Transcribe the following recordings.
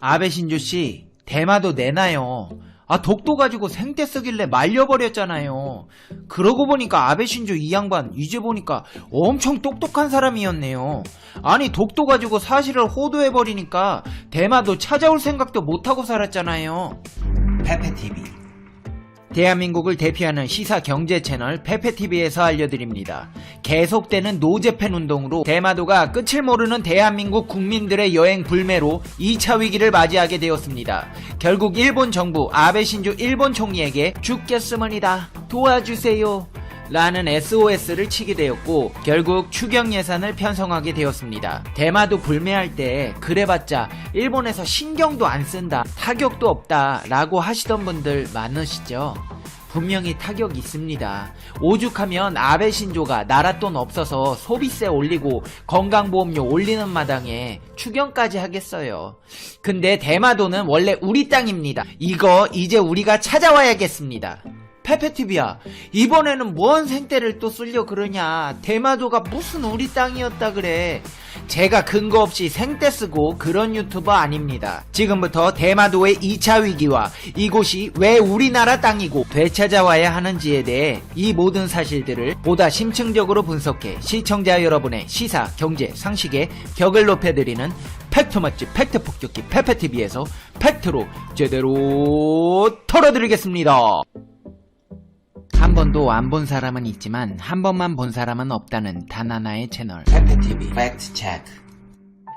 아베 신조 씨, 대마도 내놔요. 아, 독도 가지고 생떼 쓰길래 말려버렸잖아요. 그러고 보니까 아베 신조 이 양반, 이제 보니까 엄청 똑똑한 사람이었네요. 아니, 독도 가지고 사실을 호도해버리니까 대마도 찾아올 생각도 못하고 살았잖아요. 페페TV. 대한민국을 대표하는 시사 경제 채널 페페TV에서 알려드립니다. 계속되는 노재팬 운동으로 대마도가 끝을 모르는 대한민국 국민들의 여행 불매로 2차 위기를 맞이하게 되었습니다. 결국 일본 정부 아베 신조 일본 총리에게 죽겠으머니다. 도와주세요. 라는 SOS를 치게 되었고 결국 추경 예산을 편성하게 되었습니다. 대마도 불매할 때 그래봤자 일본에서 신경도 안 쓴다 타격도 없다 라고 하시던 분들 많으시죠? 분명히 타격 있습니다. 오죽하면 아베 신조가 나라 돈 없어서 소비세 올리고 건강보험료 올리는 마당에 추경까지 하겠어요. 근데 대마도는 원래 우리 땅입니다. 이거 이제 우리가 찾아와야겠습니다. 페페티비야. 이번에는 뭔 생떼를 또 쓸려 그러냐. 대마도가 무슨 우리 땅이었다 그래. 제가 근거 없이 생떼 쓰고 그런 유튜버 아닙니다. 지금부터 대마도의 2차 위기와 이곳이 왜 우리나라 땅이고 되찾아와야 하는지에 대해 이 모든 사실들을 보다 심층적으로 분석해 시청자 여러분의 시사, 경제, 상식의 격을 높여드리는 팩트 맛집 팩트 폭격기 페페티비에서 팩트로 제대로 털어드리겠습니다 한 번도 안 본 사람은 있지만 한 번만 본 사람은 없다는 단 하나의 채널. 페페TV 팩트 체크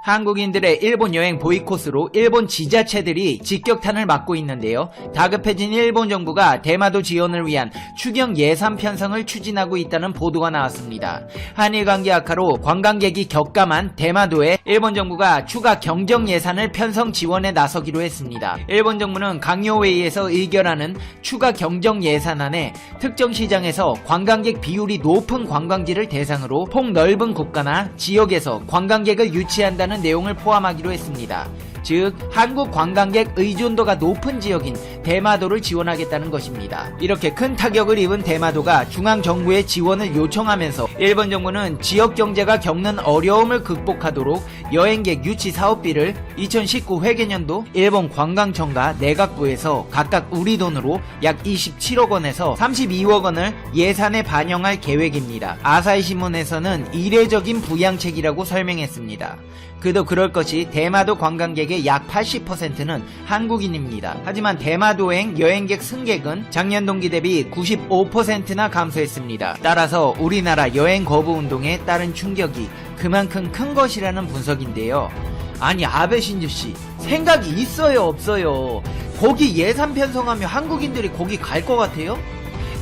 한국인들의 일본 여행 보이콧으로 일본 지자체들이 직격탄을 맞고 있는데요. 다급해진 일본 정부가 대마도 지원을 위한 추경 예산 편성을 추진하고 있다는 보도가 나왔습니다. 한일 관계 악화로 관광객이 격감한 대마도에 일본 정부가 추가 경정 예산을 편성 지원에 나서기로 했습니다. 일본 정부는 강요회의에서 의결하는 추가 경정 예산안에 특정 시장에서 관광객 비율이 높은 관광지를 대상으로 폭넓은 국가나 지역에서 관광객을 유치한다는 내용을 포함하기로 했습니다. 즉 한국 관광객 의존도가 높은 지역인 대마도를 지원하겠다는 것입니다. 이렇게 큰 타격을 입은 대마도가 중앙 정부의 지원을 요청하면서 일본 정부는 지역 경제가 겪는 어려움을 극복하도록 여행객 유치 사업비를 2019 회계년도 일본 관광청과 내각부에서 각각 우리 돈으로 약 27억 원에서 32억 원을 예산에 반영할 계획입니다. 아사히 신문에서는 이례적인 부양책이라고 설명했습니다. 그도 그럴 것이 대마도 관광객의 약 80%는 한국인입니다. 하지만 대마 도행 여행객 승객은 작년 동기 대비 95%나 감소했습니다. 따라서 우리나라 여행 거부 운동에 따른 충격이 그만큼 큰 것이라는 분석인데요. 아니 아베 신주 씨 생각이 있어요 없어요? 거기 예산 편성하면 한국인들이 거기 갈 것 같아요?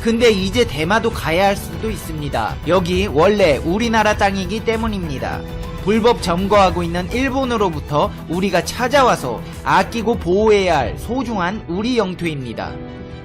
근데 이제 대마도 가야 할 수도 있습니다. 여기 원래 우리나라 땅이기 때문입니다. 불법 점거하고 있는 일본으로부터 우리가 찾아와서 아끼고 보호해야 할 소중한 우리 영토입니다.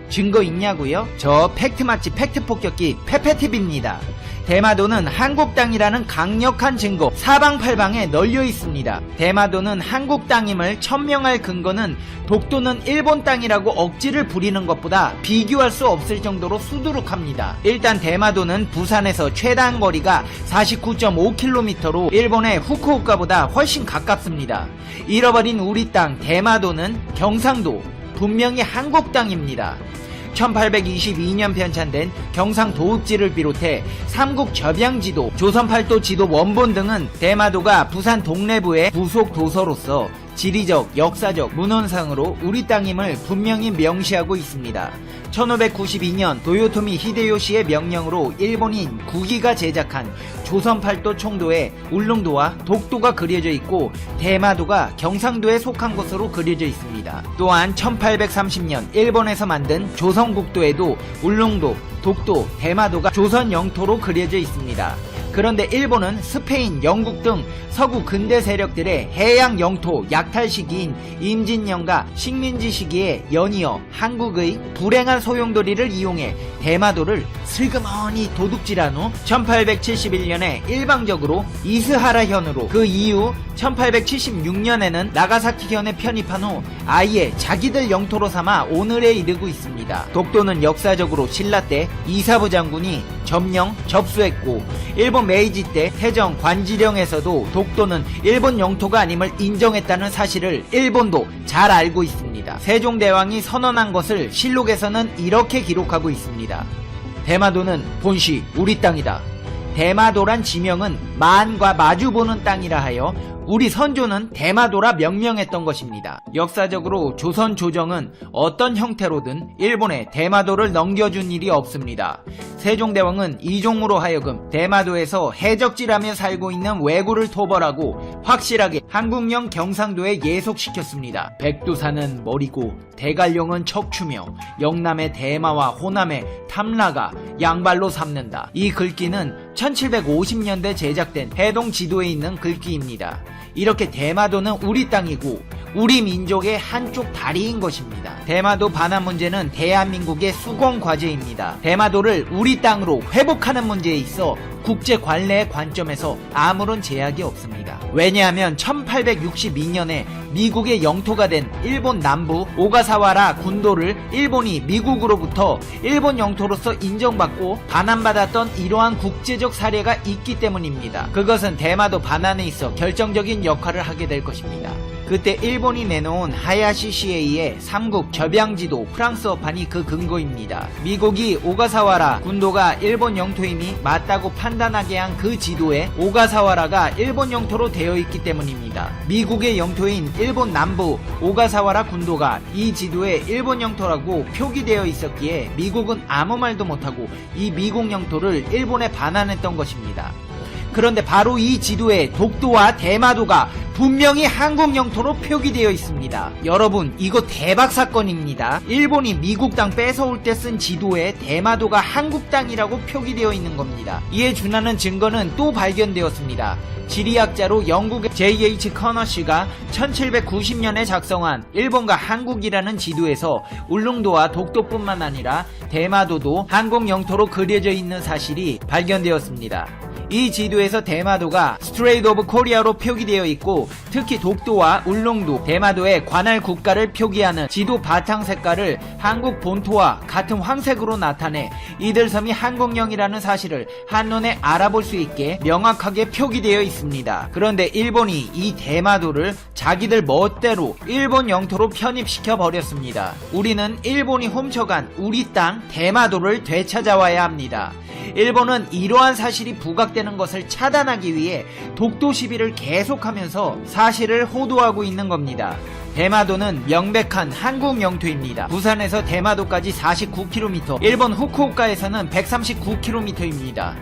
증거 있냐고요? 저 팩트 맛집 팩트 폭격기 페페티비입니다. 대마도는 한국 땅이라는 강력한 증거 사방팔방에 널려 있습니다. 대마도는 한국 땅임을 천명할 근거는 독도는 일본 땅이라고 억지를 부리는 것보다 비교할 수 없을 정도로 수두룩합니다. 일단 대마도는 부산에서 최단 거리가 49.5km로 일본의 후쿠오카보다 훨씬 가깝습니다. 잃어버린 우리 땅 대마도는 경상도 분명히 한국 땅입니다. 1822년 편찬된 경상 도읍지를 비롯해 삼국 접양지도, 조선팔도 지도 원본 등은 대마도가 부산 동래부의 부속 도서로서 지리적, 역사적, 문헌상으로 우리 땅임을 분명히 명시하고 있습니다. 1592년 도요토미 히데요시의 명령으로 일본인 구기가 제작한 조선팔도 총도에 울릉도와 독도가 그려져 있고 대마도가 경상도에 속한 것으로 그려져 있습니다. 또한 1830년 일본에서 만든 조선국도에도 울릉도, 독도, 대마도가 조선 영토로 그려져 있습니다. 그런데 일본은 스페인, 영국 등 서구 근대 세력들의 해양 영토 약탈 시기인 임진년과 식민지 시기에 연이어 한국의 불행한 소용돌이를 이용해 대마도를 슬그머니 도둑질한 후 1871년에 일방적으로 이스하라현으로 그 이후 1876년에는 나가사키현에 편입한 후 아예 자기들 영토로 삼아 오늘에 이르고 있습니다. 독도는 역사적으로 신라 때 이사부 장군이 점령, 접수했고 일본 메이지 때 태정 관지령에서도 독도는 일본 영토가 아님을 인정했다는 사실을 일본도 잘 알고 있습니다. 세종대왕이 선언한 것을 실록에서는 이렇게 기록하고 있습니다. 대마도는 본시 우리 땅이다. 대마도란 지명은 만과 마주보는 땅이라 하여 우리 선조는 대마도라 명명했던 것입니다. 역사적으로 조선 조정은 어떤 형태로든 일본에 대마도를 넘겨준 일이 없습니다. 세종대왕은 이종으로 하여금 대마도에서 해적질하며 살고 있는 왜구를 토벌하고 확실하게 한국령 경상도에 예속시켰습니다. 백두산은 머리고 대관령은 척추며 영남의 대마와 호남의 탐라가 양발로 삼는다. 이 글귀는 1750년대 제작 된 해동 지도에 있는 글귀입니다. 이렇게 대마도는 우리 땅이고 우리 민족의 한쪽 다리인 것입니다. 대마도 반환 문제는 대한민국의 수공 과제입니다. 대마도를 우리 땅으로 회복하는 문제에 있어 국제 관례의 관점에서 아무런 제약이 없습니다. 왜냐하면 1862년에 미국의 영토가 된 일본 남부 오가사와라 군도를 일본이 미국으로부터 일본 영토로서 인정받고 반환받았던 이러한 국제적 사례가 있기 때문입니다. 그것은 대마도 반환에 있어 결정적인 역할을 하게 될 것입니다. 그때 일본이 내놓은 하야시 시에이의 삼국 접양지도 프랑스어판이 그 근거입니다. 미국이 오가사와라 군도가 일본 영토임이 맞다고 판단하게 한 그 지도에 오가사와라가 일본 영토로 되어 있기 때문입니다. 미국의 영토인 일본 남부 오가사와라 군도가 이 지도에 일본 영토라고 표기되어 있었기에 미국은 아무 말도 못하고 이 미국 영토를 일본에 반환했던 것입니다. 그런데 바로 이 지도에 독도와 대마도가 분명히 한국 영토로 표기되어 있습니다. 여러분, 이거 대박 사건입니다. 일본이 미국 땅 뺏어올 때 쓴 지도에 대마도가 한국 땅이라고 표기되어 있는 겁니다. 이에 준하는 증거는 또 발견되었습니다. 지리학자로 영국의 J.H. 커너 씨가 1790년에 작성한 일본과 한국이라는 지도에서 울릉도와 독도뿐만 아니라 대마도도 한국 영토로 그려져 있는 사실이 발견되었습니다. 이 지도에서 대마도가 스트레이트 오브 코리아로 표기되어 있고 특히 독도와 울릉도, 대마도의 관할 국가를 표기하는 지도 바탕 색깔을 한국 본토와 같은 황색으로 나타내 이들 섬이 한국령이라는 사실을 한눈에 알아볼 수 있게 명확하게 표기되어 있습니다. 그런데 일본이 이 대마도를 자기들 멋대로 일본 영토로 편입시켜 버렸습니다. 우리는 일본이 훔쳐간 우리 땅 대마도를 되찾아와야 합니다. 일본은 이러한 사실이 부각 되는 것을 차단하기 위해 독도 시비를 계속하면서 사실을 호도하고 있는 겁니다. 대마도는 명백한 한국 영토입니다. 부산에서 대마도까지 49km, 일본 후쿠오카에서는 139km입니다.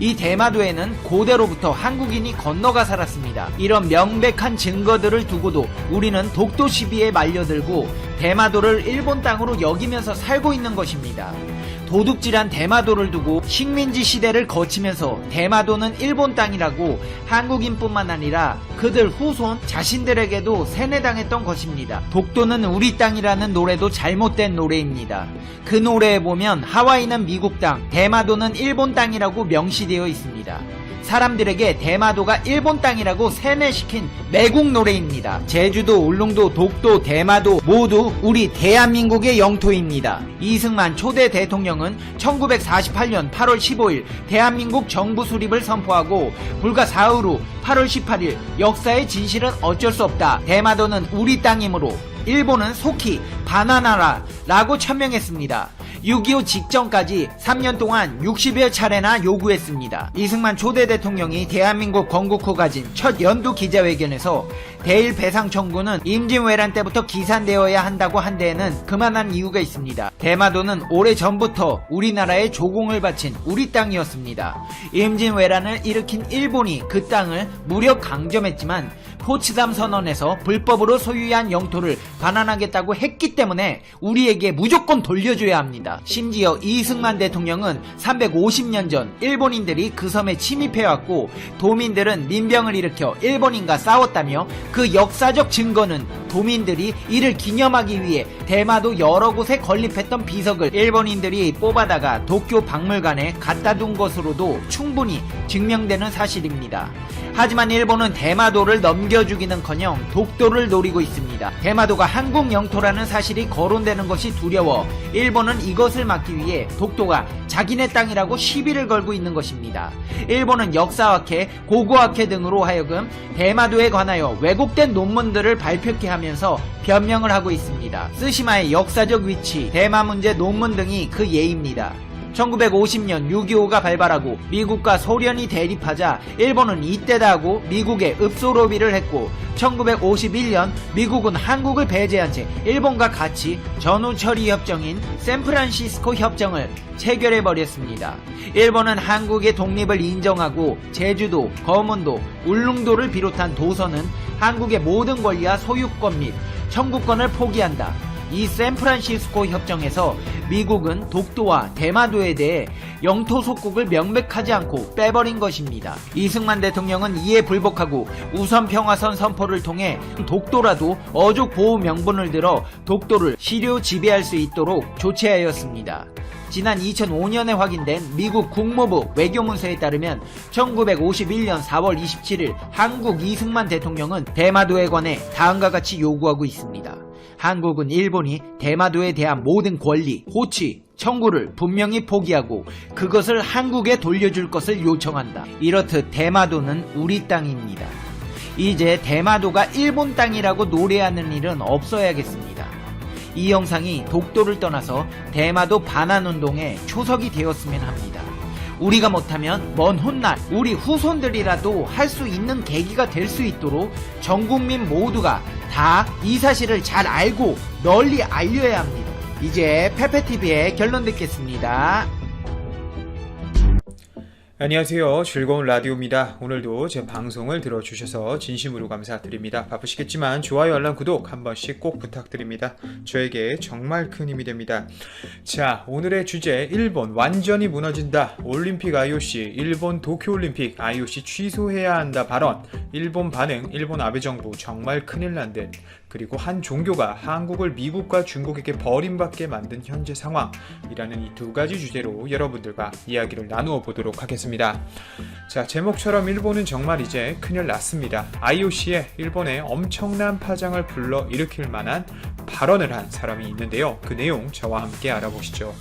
이 대마도에는 고대로부터 한국인이 건너가 살았습니다. 이런 명백한 증거들을 두고도 우리는 독도 시비에 말려들고 대마도를 일본 땅으로 여기면서 살고 있는 것입니다. 도둑질한 대마도를 두고 식민지 시대를 거치면서 대마도는 일본 땅이라고 한국인뿐만 아니라 그들 후손 자신들에게도 세뇌당했던 것입니다. 독도는 우리 땅이라는 노래도 잘못된 노래입니다. 그 노래에 보면 하와이는 미국 땅, 대마도는 일본 땅이라고 명시되어 있습니다. 사람들에게 대마도가 일본 땅이라고 세뇌시킨 매국 노래입니다. 제주도, 울릉도, 독도, 대마도 모두 우리 대한민국의 영토입니다. 이승만 초대 대통령은 1948년 8월 15일 대한민국 정부 수립을 선포하고 불과 사흘 후 8월 18일 역사의 진실은 어쩔 수 없다. 대마도는 우리 땅이므로 일본은 속히 반환하라 라고 천명했습니다. 6.25 직전까지 3년 동안 60여 차례나 요구했습니다. 이승만 초대 대통령이 대한민국 건국 후 가진 첫 연두 기자회견에서 대일 배상 청구는 임진왜란 때부터 기산되어야 한다고 한 데에는 그만한 이유가 있습니다. 대마도는 오래 전부터 우리나라에 조공을 바친 우리 땅이었습니다. 임진왜란을 일으킨 일본이 그 땅을 무력 강점했지만 포츠담 선언에서 불법으로 소유한 영토를 반환하겠다고 했기 때문에 우리에게 무조건 돌려줘야 합니다. 심지어 이승만 대통령은 350년 전 일본인들이 그 섬에 침입해왔고 도민들은 민병을 일으켜 일본인과 싸웠다며 그 역사적 증거는 도민들이 이를 기념하기 위해 대마도 여러 곳에 건립했던 비석을 일본인들이 뽑아다가 도쿄 박물관에 갖다 둔 것으로도 충분히 증명되는 사실입니다. 하지만 일본은 대마도를 넘겨주기는커녕 독도를 노리고 있습니다. 대마도가 한국 영토라는 사실이 거론되는 것이 두려워 일본은 이것 을 막기 위해 독도가 자기네 땅이라고 시비를 걸고 있는 것입니다. 일본은 역사학회, 고고학회 등으로 하여금 대마도에 관하여 왜곡된 논문들을 발표케 하면서 변명을 하고 있습니다. 쓰시마의 역사적 위치, 대마 문제 논문 등이 그 예입니다. 1950년 6.25가 발발하고 미국과 소련이 대립하자 일본은 이때다 하고 미국에 읍소 로비를 했고 1951년 미국은 한국을 배제한 채 일본과 같이 전후 처리 협정인 샌프란시스코 협정을 체결해 버렸습니다. 일본은 한국의 독립을 인정하고 제주도, 거문도, 울릉도를 비롯한 도서는 한국의 모든 권리와 소유권 및 청구권을 포기한다. 이 샌프란시스코 협정에서 미국은 독도와 대마도에 대해 영토 속국을 명백하지 않고 빼버린 것입니다. 이승만 대통령은 이에 불복하고 우선 평화선 선포를 통해 독도라도 어족 보호 명분을 들어 독도를 시료 지배할 수 있도록 조치하였습니다. 지난 2005년에 확인된 미국 국무부 외교문서에 따르면 1951년 4월 27일 한국 이승만 대통령은 대마도에 관해 다음과 같이 요구하고 있습니다. 한국은 일본이 대마도에 대한 모든 권리, 호치, 청구를 분명히 포기하고 그것을 한국에 돌려줄 것을 요청한다. 이렇듯 대마도는 우리 땅입니다. 이제 대마도가 일본 땅이라고 노래하는 일은 없어야겠습니다. 이 영상이 독도를 떠나서 대마도 반환운동의 초석이 되었으면 합니다. 우리가 못하면 먼 훗날 우리 후손들이라도 할 수 있는 계기가 될 수 있도록 전 국민 모두가 다 이 사실을 잘 알고 널리 알려야 합니다. 이제 페페TV의 결론 듣겠습니다. 안녕하세요. 즐거운 라디오입니다. 오늘도 제 방송을 들어주셔서 진심으로 감사드립니다. 바쁘시겠지만 좋아요, 알람, 구독 한 번씩 꼭 부탁드립니다. 저에게 정말 큰 힘이 됩니다. 자, 오늘의 주제 일본 완전히 무너진다. 올림픽 IOC, 일본 도쿄올림픽 IOC 취소해야 한다 발언. 일본 반응, 일본 아베 정부 정말 큰일 난 듯. 그리고 한 종교가 한국을 미국과 중국에게 버림받게 만든 현재 상황이라는 이 두 가지 주제로 여러분들과 이야기를 나누어 보도록 하겠습니다. 자, 제목처럼 일본은 정말 이제 큰일 났습니다. IOC에 일본에 엄청난 파장을 불러 일으킬 만한 발언을 한 사람이 있는데요. 그 내용 저와 함께 알아보시죠.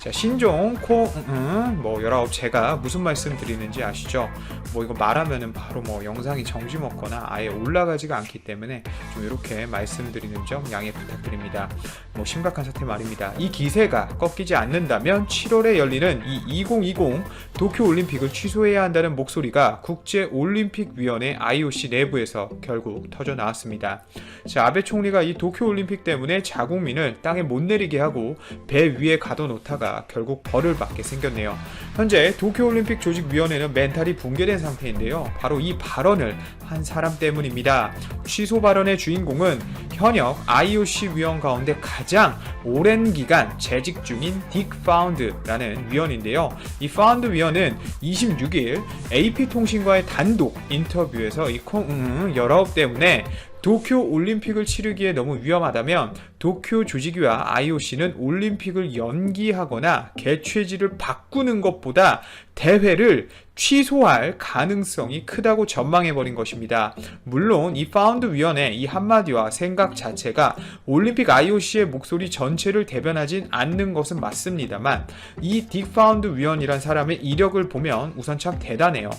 자, 신종, 코, 음, 음, 뭐, 열아홉, 제가 무슨 말씀 드리는지 아시죠? 뭐, 이거 말하면은 바로 뭐, 영상이 정지 먹거나 아예 올라가지가 않기 때문에 좀 이렇게 말씀드리는 점 양해 부탁드립니다. 뭐, 심각한 사태 말입니다. 이 기세가 꺾이지 않는다면 7월에 열리는 이 2020 도쿄 올림픽을 취소해야 한다는 목소리가 국제올림픽위원회 IOC 내부에서 결국 터져 나왔습니다. 자, 아베 총리가 이 도쿄 올림픽 때문에 자국민을 땅에 못 내리게 하고 배 위에 가둬놓다가 결국 벌을 받게 생겼네요. 현재 도쿄올림픽 조직위원회는 멘탈이 붕괴된 상태인데요. 바로 이 발언을 한 사람 때문입니다. 취소 발언의 주인공은 현역 IOC 위원 가운데 가장 오랜 기간 재직 중인 딕 파운드라는 위원인데요. 이 파운드 위원은 26일 AP통신과의 단독 인터뷰에서 이 콩, 음, 19 때문에 도쿄 올림픽을 치르기에 너무 위험하다면 도쿄 조직위와 IOC는 올림픽을 연기하거나 개최지를 바꾸는 것보다 대회를 취소할 가능성이 크다고 전망해버린 것입니다. 물론 이 파운드 위원회 이 한마디와 생각 자체가 올림픽 IOC의 목소리 전체를 대변하진 않는 것은 맞습니다만 이 딕 파운드 위원이란 사람의 이력을 보면 우선 참 대단해요.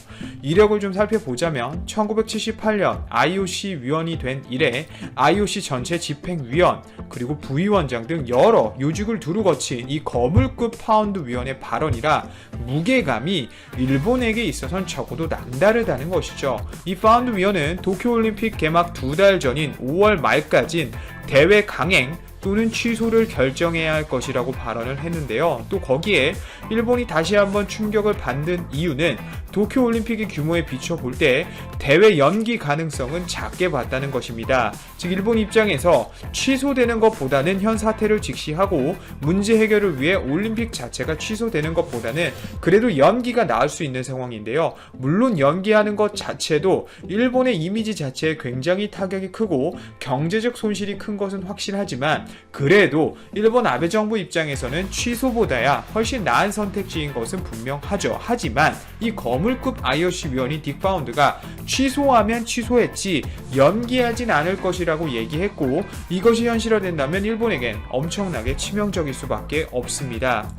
이력을 좀 살펴보자면 1978년 IOC 위원이 된 이래 IOC 전체 집행위원 그리고 부위원장 등 여러 요직을 두루 거친 이 거물급 파운드 위원의 발언이라 무게감이 일본에게 있어선 적어도 남다르다는 것이죠. 이 파운드 위원은 도쿄올림픽 개막 두 달 전인 5월 말까진 대회 강행 또는 취소를 결정해야 할 것이라고 발언을 했는데요. 또 거기에 일본이 다시 한번 충격을 받는 이유는 도쿄 올림픽의 규모에 비춰 볼 때 대회 연기 가능성은 작게 봤다는 것입니다. 즉 일본 입장에서 취소되는 것보다는 현 사태를 직시하고 문제 해결을 위해 올림픽 자체가 취소되는 것보다는 그래도 연기가 나을 수 있는 상황인데요. 물론 연기하는 것 자체도 일본의 이미지 자체에 굉장히 타격이 크고 경제적 손실이 큰 것은 확실하지만 그래도 일본 아베 정부 입장에서는 취소보다야 훨씬 나은 선택지인 것은 분명하죠. 하지만 이 거물급 IOC 위원이 딕파운드가 취소하면 취소했지 연기하진 않을 것이라고 얘기했고 이것이 현실화된다면 일본에겐 엄청나게 치명적일 수밖에 없습니다.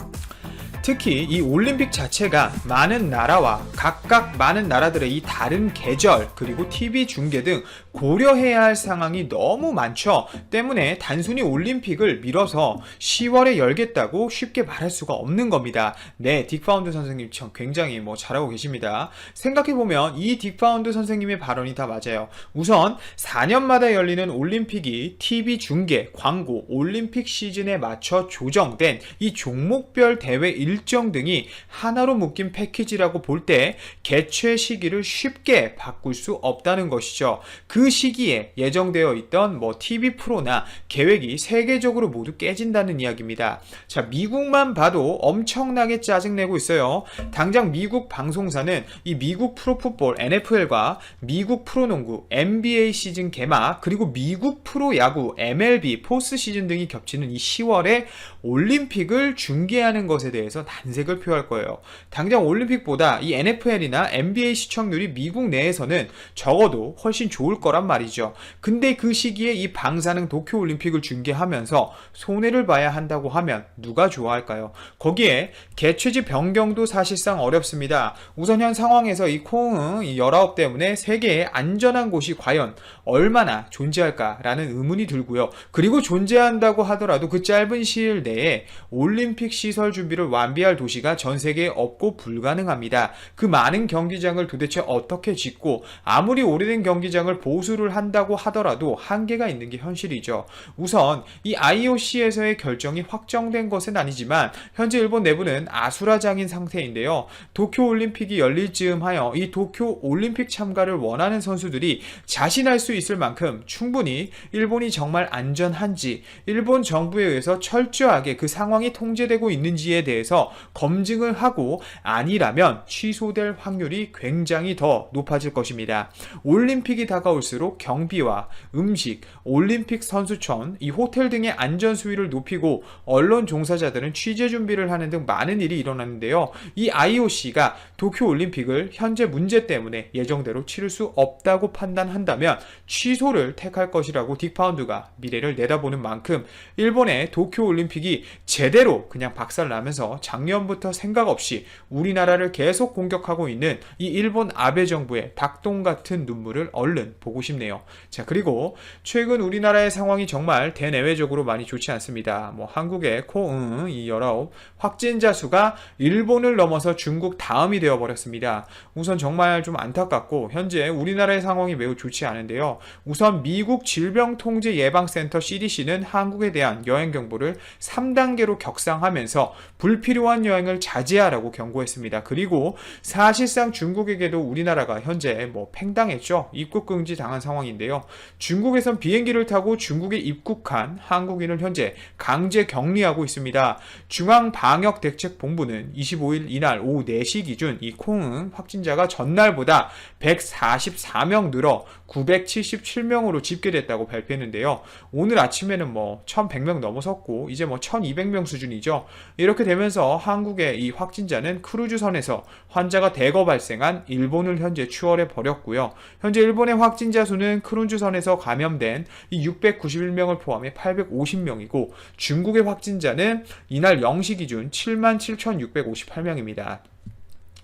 특히 이 올림픽 자체가 많은 나라와 각각 많은 나라들의 이 다른 계절 그리고 TV 중계 등 고려해야 할 상황이 너무 많죠. 때문에 단순히 올림픽을 미뤄서 10월에 열겠다고 쉽게 말할 수가 없는 겁니다. 네, 딕파운드 선생님 참 굉장히 뭐 잘하고 계십니다. 생각해보면 이 딕파운드 선생님의 발언이 다 맞아요. 우선 4년마다 열리는 올림픽이 TV 중계, 광고, 올림픽 시즌에 맞춰 조정된 이 종목별 대회 일정 등이 하나로 묶인 패키지라고 볼 때 개최 시기를 쉽게 바꿀 수 없다는 것이죠. 그 시기에 예정되어 있던 뭐 TV 프로나 계획이 세계적으로 모두 깨진다는 이야기입니다. 자, 미국만 봐도 엄청나게 짜증내고 있어요. 당장 미국 방송사는 이 미국 프로풋볼 NFL과 미국 프로농구 NBA 시즌 개막 그리고 미국 프로야구 MLB 포스 시즌 등이 겹치는 이 10월에 올림픽을 중계하는 것에 대해서 난색을 표할 거예요. 당장 올림픽보다 이 NFL이나 NBA 시청률이 미국 내에서는 적어도 훨씬 좋을 거란 말이죠. 근데 그 시기에 이 방사능 도쿄 올림픽을 중계하면서 손해를 봐야 한다고 하면 누가 좋아할까요? 거기에 개최지 변경도 사실상 어렵습니다. 우선 현 상황에서 이 코응 이 19 때문에 세계에 안전한 곳이 과연 얼마나 존재할까라는 의문이 들고요. 그리고 존재한다고 하더라도 그 짧은 시일 내에 올림픽 시설 준비를 완 비할 도시가 전 세계에 없고 불가능합니다. 그 많은 경기장을 도대체 어떻게 짓고 아무리 오래된 경기장을 보수를 한다고 하더라도 한계가 있는 게 현실이죠. 우선 이 IOC에서의 결정이 확정된 것은 아니지만 현재 일본 내부는 아수라장인 상태인데요. 도쿄 올림픽이 열릴 즈음 하여 이 도쿄 올림픽 참가를 원하는 선수들이 자신할 수 있을 만큼 충분히 일본이 정말 안전한지 일본 정부에 의해서 철저하게 그 상황이 통제되고 있는지에 대해서 검증을 하고 아니라면 취소될 확률이 굉장히 더 높아질 것입니다. 올림픽이 다가올수록 경비와 음식, 올림픽 선수촌, 이 호텔 등의 안전 수위를 높이고 언론 종사자들은 취재 준비를 하는 등 많은 일이 일어났는데요. 이 IOC가 도쿄 올림픽을 현재 문제 때문에 예정대로 치를 수 없다고 판단한다면 취소를 택할 것이라고 딕파운드가 미래를 내다보는 만큼 일본의 도쿄 올림픽이 제대로 그냥 박살나면서 작년부터 생각 없이 우리나라를 계속 공격하고 있는 이 일본 아베 정부의 닭똥 같은 눈물을 얼른 보고 싶네요. 자, 그리고 최근 우리나라의 상황이 정말 대내외적으로 많이 좋지 않습니다. 뭐 한국의 코응 이 19 확진자 수가 일본을 넘어서 중국 다음이 되어 버렸습니다. 우선 정말 좀 안타깝고 현재 우리나라의 상황이 매우 좋지 않은데요. 우선 미국 질병통제 예방센터 CDC는 한국에 대한 여행 경보를 3단계로 격상하면서 불필요 한 여행을 자제하라고 경고했습니다. 그리고 사실상 중국에게도 우리나라가 현재 뭐 팽당했죠. 입국 금지 당한 상황인데요. 중국에선 비행기를 타고 중국에 입국한 한국인을 현재 강제 격리하고 있습니다. 중앙방역대책본부는 25일 이날 오후 4시 기준 이 콩응 확진자가 전날보다 144명 늘어 977명으로 집계됐다고 발표했는데요. 오늘 아침에는 뭐 1100명 넘어섰고 이제 뭐 1200명 수준이죠. 이렇게 되면서 한국의 이 확진자는 크루즈선에서 환자가 대거 발생한 일본을 현재 추월해 버렸고요. 현재 일본의 확진자 수는 크루즈선에서 감염된 이 691명을 포함해 850명이고 중국의 확진자는 이날 0시 기준 77,658명입니다.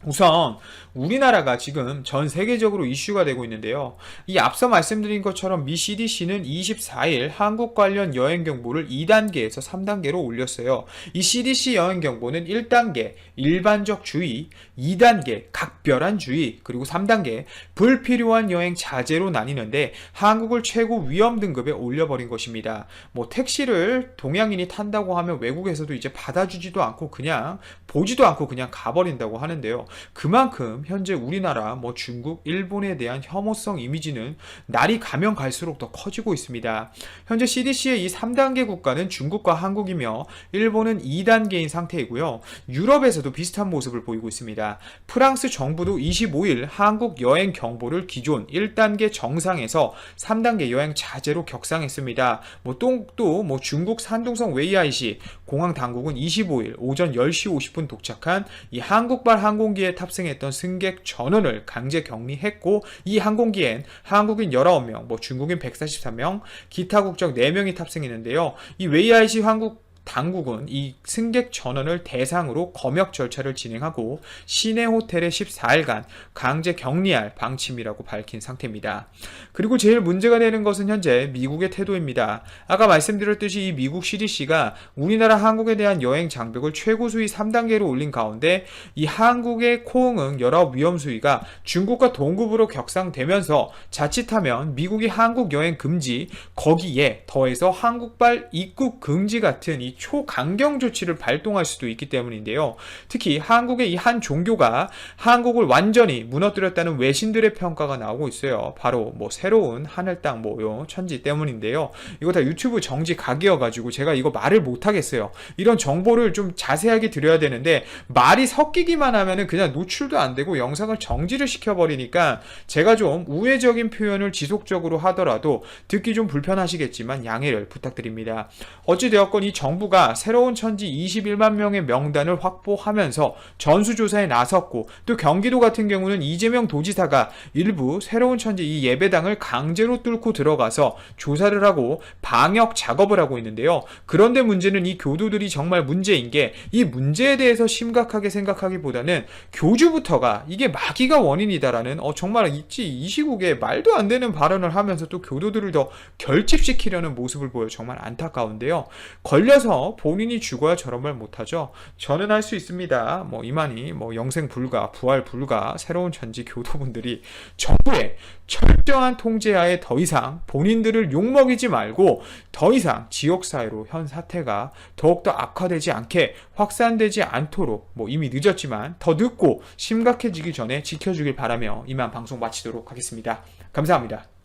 우선 우리나라가 지금 전 세계적으로 이슈가 되고 있는데요. 이 앞서 말씀드린 것처럼 미 CDC는 24일 한국 관련 여행 경보를 2단계에서 3단계로 올렸어요. 이 CDC 여행 경보는 1단계 일반적 주의, 2단계 각별한 주의, 그리고 3단계 불필요한 여행 자제로 나뉘는데 한국을 최고 위험 등급에 올려버린 것입니다. 뭐 택시를 동양인이 탄다고 하면 외국에서도 이제 받아주지도 않고 그냥 보지도 않고 그냥 가버린다고 하는데요. 그만큼 현재 우리나라, 뭐 중국, 일본에 대한 혐오성 이미지는 날이 가면 갈수록 더 커지고 있습니다. 현재 CDC의 이 3단계 국가는 중국과 한국이며 일본은 2단계인 상태이고요. 유럽에서도 비슷한 모습을 보이고 있습니다. 프랑스 정부도 25일 한국 여행 경보를 기존 1단계 정상에서 3단계 여행 자제로 격상했습니다. 뭐 또 뭐 중국 산둥성 웨이아이시 공항 당국은 25일 오전 10시 50분 도착한 이 한국발 항공기에 탑승했던 승객 전원을 강제 격리했고 이 항공기엔 한국인 19명, 뭐 중국인 143명, 기타 국적 4명이 탑승했는데요. 이 웨이아이시 한국 당국은 이 승객 전원을 대상으로 검역 절차를 진행하고 시내 호텔에 14일간 강제 격리할 방침이라고 밝힌 상태입니다. 그리고 제일 문제가 되는 것은 현재 미국의 태도입니다. 아까 말씀드렸듯이 이 미국 CDC가 우리나라 한국에 대한 여행 장벽을 최고 수위 3단계로 올린 가운데 이 한국의 코응응 여러 위험 수위가 중국과 동급으로 격상되면서 자칫하면 미국이 한국 여행 금지 거기에 더해서 한국발 입국 금지 같은 이 초강경 조치를 발동할 수도 있기 때문인데요. 특히 한국의 이 한 종교가 한국을 완전히 무너뜨렸다는 외신들의 평가가 나오고 있어요. 바로 뭐 새로운 하늘 땅 뭐요 천지 때문인데요. 이거 다 유튜브 정지 각이어가지고 제가 이거 말을 못 하겠어요. 이런 정보를 좀 자세하게 드려야 되는데 말이 섞이기만 하면은 그냥 노출도 안 되고 영상을 정지를 시켜버리니까 제가 좀 우회적인 표현을 지속적으로 하더라도 듣기 좀 불편하시겠지만 양해를 부탁드립니다. 어찌되었건 이 정부 가 새로운 천지 21만 명의 명단을 확보하면서 전수조사에 나섰고 또 경기도 같은 경우는 이재명 도지사가 일부 새로운 천지 이 예배당을 강제로 뚫고 들어가서 조사를 하고 방역 작업을 하고 있는데요. 그런데 문제는 이 교도들이 정말 문제인 게 이 문제에 대해서 심각하게 생각하기보다는 교주부터가 이게 마귀가 원인이다라는 어 정말 있지 이 시국에 말도 안 되는 발언을 하면서 또 교도들을 더 결집시키려는 모습을 보여 정말 안타까운데요. 걸려서 본인이 죽어야 저런 말 못하죠. 저는 할 수 있습니다. 뭐 이만희 뭐 영생 불가 부활 불가 새로운 천지 교도분들이 정부의 철저한 통제하에 더 이상 본인들을 욕먹이지 말고 더 이상 지역 사회로 현 사태가 더욱더 악화되지 않게 확산되지 않도록 뭐 이미 늦었지만 더 늦고 심각해지기 전에 지켜주길 바라며 이만 방송 마치도록 하겠습니다. 감사합니다.